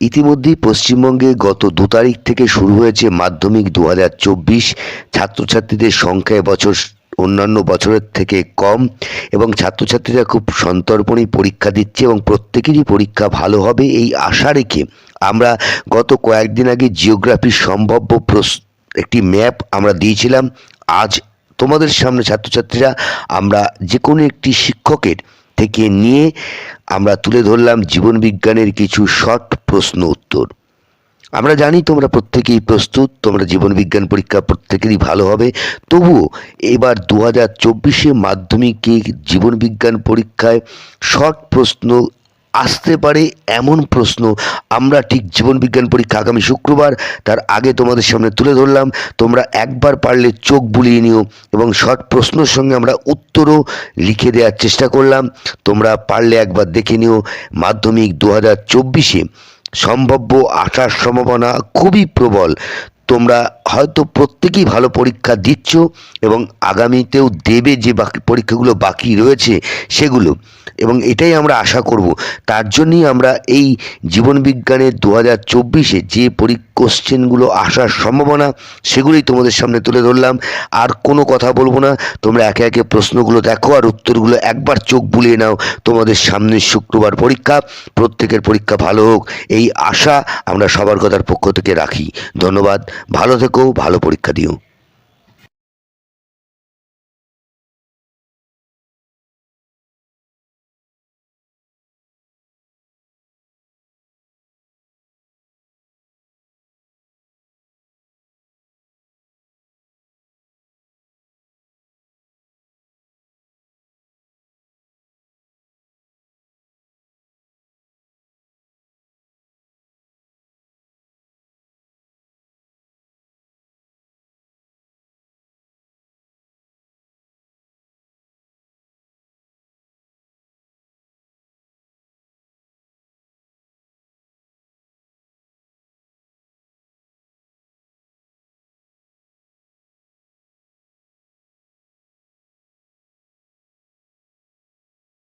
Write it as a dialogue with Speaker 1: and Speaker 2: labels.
Speaker 1: ইতিমধ্যেই পশ্চিমবঙ্গে গত দু তারিখ থেকে শুরু হয়েছে মাধ্যমিক দু হাজার চব্বিশ। ছাত্রছাত্রীদের সংখ্যা এবছর অন্যান্য বছরের থেকে কম এবং ছাত্রছাত্রীরা খুব সন্তর্পণেই পরীক্ষা দিচ্ছে এবং প্রত্যেকেরই পরীক্ষা ভালো হবে এই আশা রেখে আমরা গত কয়েকদিন আগে জিওগ্রাফির সম্ভাব্য একটি ম্যাপ আমরা দিয়েছিলাম। আজ তোমাদের সামনে ছাত্রছাত্রীরা আমরা যে কোনো একটি শিক্ষকের থেকে নিয়ে আমরা তুলে ধরলাম জীবনবিজ্ঞানের কিছু শর্ট প্রশ্ন উত্তর। আমরা জানি তোমরা প্রত্যেকেই প্রস্তুত, তোমরা জীবনবিজ্ঞান পরীক্ষা প্রত্যেকেরই ভালো হবে। তবুও এবার দু হাজার চব্বিশে মাধ্যমিকে জীবনবিজ্ঞান পরীক্ষায় শর্ট প্রশ্ন আসতে পারে এমন প্রশ্ন। আমরা ঠিক জীবনবিজ্ঞান পরীক্ষা আগামী শুক্রবার, তার আগে তোমাদের সামনে তুলে ধরলাম। তোমরা একবার পারলে চোখ বুলিয়ে নিও এবং শর্ট প্রশ্নের সঙ্গে আমরা উত্তরও লিখে দেওয়ার চেষ্টা করলাম। তোমরা পারলে একবার দেখে নিও মাধ্যমিক দু হাজার চব্বিশে। সম্ভাব্য আসার সম্ভাবনা খুবই প্রবল। তোমরা হয়তো প্রত্যেকেই ভালো পরীক্ষা দিচ্ছ এবং আগামীতেও দেবে যে বাকি পরীক্ষাগুলো বাকি রয়েছে সেগুলো। এবং এটাই আমরা আশা করব। তার জন্যই আমরা এই জীবনবিজ্ঞানের দু হাজার চব্বিশে যে পরি কোশ্চেনগুলো আসার সম্ভাবনা, সেগুলোই তোমাদের সামনে তুলে ধরলাম। আর কোনো কথা বলব না। তোমরা একে একে প্রশ্নগুলো দেখো আর উত্তরগুলো একবার চোখ বুলিয়ে নাও। তোমাদের সামনের শুক্রবার পরীক্ষা। প্রত্যেকের পরীক্ষা ভালো হোক, এই আশা আমরা সবার কথার পক্ষ থেকে রাখি। ধন্যবাদ। ভালো থেকো ভালো পরীক্ষা দিও